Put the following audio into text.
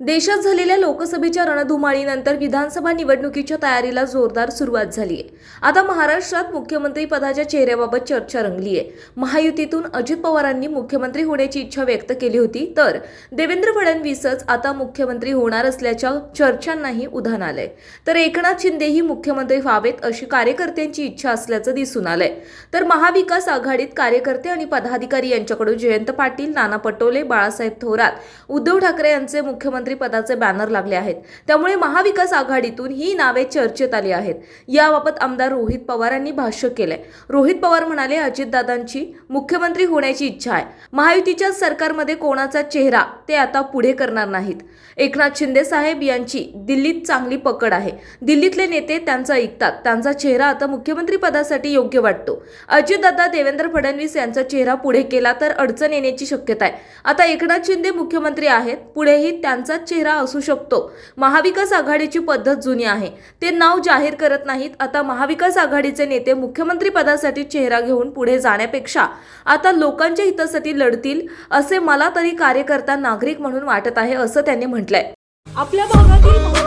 देशात झालेल्या लोकसभेच्या रणधुमाळीनंतर विधानसभा निवडणुकीच्या तयारीला जोरदार सुरुवात झाली आहे आता महाराष्ट्रात मुख्यमंत्री पदाच्या चेहऱ्याबाबत चर्चा रंगली आहे महायुतीतून अजित पवारांनी मुख्यमंत्री होण्याची इच्छा व्यक्त केली होती तर देवेंद्र फडणवीसच आता मुख्यमंत्री होणार असल्याच्या चर्चांनाही उधाण आलंय. तर एकनाथ शिंदेही मुख्यमंत्री व्हावेत अशी कार्यकर्त्यांची इच्छा असल्याचं दिसून आलंय. तर महाविकास आघाडीत कार्यकर्ते आणि पदाधिकारी यांच्याकडून जयंत पाटील नाना पटोले बाळासाहेब थोरात उद्धव ठाकरे यांचे मुख्यमंत्री मुख्यमंत्रीपदाचे बॅनर लागले आहेत. त्यामुळे महाविकास आघाडीतून ही नावे चर्चेत आली आहेत. याबाबत आमदार रोहित पवारांनी भाष्य केलंय. रोहित पवार म्हणाले अजितदादांची मुख्यमंत्री होण्याची इच्छा आहे. महायुतीच्या सरकारमध्ये कोणाचा चेहरा ते आता पुढे करणार नाहीत. एकनाथ शिंदे साहेब यांची दिल्लीत चांगली पकड आहे. दिल्लीतले नेते त्यांचं ऐकतात. त्यांचा चेहरा आता मुख्यमंत्री पदासाठी योग्य वाटतो. अजितदादा देवेंद्र फडणवीस यांचा चेहरा पुढे केला तर अडचण येण्याची शक्यता आहे. आता एकनाथ शिंदे मुख्यमंत्री आहेत. पुढेही त्यांचा असाच चेहरा असू शकतो. महाविकास आघाडीची पद्धत जुनी आहे. ते नाव जाहीर करत नाहीत. आता महाविकास आघाडीचे नेते मुख्यमंत्री पदासाठी चेहरा घेऊन पुढे जाण्यापेक्षा आता लोकांच्या हितासाठी लढतील असे मला तरी कार्यकर्ता नागरिक म्हणून वाटत आहे असं त्यांनी म्हटलंय. आपल्या भागातील